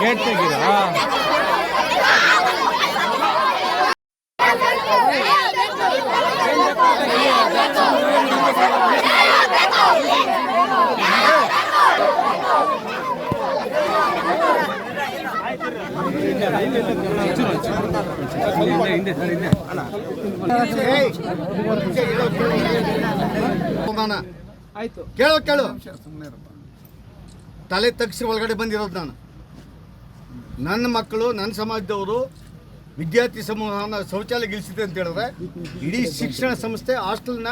Gate ತೆಗೀರಾ ಕೇಳೋ, ಕೇಳು. ತಲೆ ತಗ್ಸಿ ಒಳಗಡೆ ಬಂದಿರೋದು ನಾನು. ನನ್ನ ಮಕ್ಕಳು, ನನ್ನ ಸಮಾಜದವರು ವಿದ್ಯಾರ್ಥಿ ಸಮೂಹನ ಶೌಚಾಲಯ ಗೆಲ್ಸಿದೆ ಅಂತ ಹೇಳಿದ್ರೆ, ಇಡೀ ಶಿಕ್ಷಣ ಸಂಸ್ಥೆ ಹಾಸ್ಟೆಲ್ನ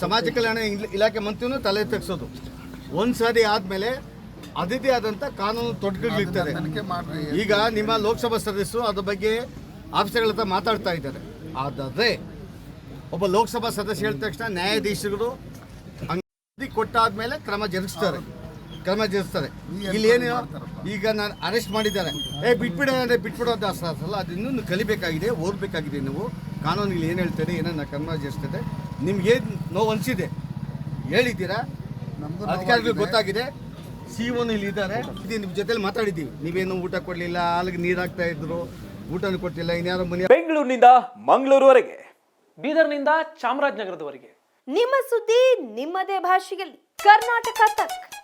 ಸಮಾಜ ಕಲ್ಯಾಣ ಇಲ್- ಇಲಾಖೆ ಮಂತ್ರಿನೂ ತಲೆ ತಗ್ಸೋದು. ಒಂದು ಆದಮೇಲೆ ಅದಿದೇ ಆದಂಥ ಕಾನೂನು ತೊಡಕುಗಳಿರ್ತದೆ ಈಗ ನಿಮ್ಮ ಲೋಕಸಭಾ ಸದಸ್ಯರು ಅದ್ರ ಬಗ್ಗೆ ಆಫೀಸರ್ಗಳ ಹತ್ರ ಮಾತಾಡ್ತಾ ಇದ್ದಾರೆ. ಆದರೆ ಒಬ್ಬ ಲೋಕಸಭಾ ಸದಸ್ಯ ಹೇಳಿದ ತಕ್ಷಣ ನ್ಯಾಯಾಧೀಶರು ಅಂಗಡಿ ಕೊಟ್ಟಾದ್ಮೇಲೆ ಕ್ರಮ ಜರುಗಿಸ್ತಾರೆ. ಕ್ರಮ ಜರುಗಿಸ್ತಾರೆ. ಇಲ್ಲಿ ಏನು ಈಗ ನಾನು ಅರೆಸ್ಟ್ ಮಾಡಿದ್ದಾರೆ. ಏ ಬಿಟ್ಬಿಡ ಅಂದರೆ ಬಿಟ್ಬಿಡೋದು ಅಲ್ಲ ಅದನ್ನು ಕಲಿಬೇಕಾಗಿದೆ ಓದಬೇಕಾಗಿದೆ ನೀವು. ಕಾನೂನಿಗೆ ಏನು ಹೇಳ್ತಾರೆ ಏನನ್ನ ಕ್ರಮ ಜರುಗಿಸ್ತದೆ ನಿಮ್ಗೆ ಏನು ನೋವು ಅನಿಸಿದೆ? ಹೇಳಿದ್ದೀರಾ? ಅಧಿಕಾರಿಗಳು ಗೊತ್ತಾಗಿದೆ. ಸಿ ಒನ್ ಇಲ್ಲಿ ಇದ್ದಾರೆ. ಇದು ನಿಮ್ಮ ಜೊತೆಲಿ ಮಾತಾಡಿದ್ದೀವಿ. ನೀವೇನು ಊಟ ಕೊಡಲಿಲ್ಲ ಅಲ್ಲಿಗೆ ನೀರು ಹಾಕ್ತಾ ಇದ್ರು ಊಟನೂ ಕೊಟ್ಟಿಲ್ಲ ಇನ್ಯಾರೋ ಮನೆ ಬೆಂಗಳೂರಿನಿಂದ ಮಂಗಳೂರುವರೆಗೆ ಬೀದರ್ನಿಂದ ಚಾಮರಾಜನಗರದವರೆಗೆ. ನಿಮ್ಮ ಸುದ್ದಿ ನಿಮ್ಮದೇ ಭಾಷೆಯಲ್ಲಿ. ಕರ್ನಾಟಕ ತಕ್.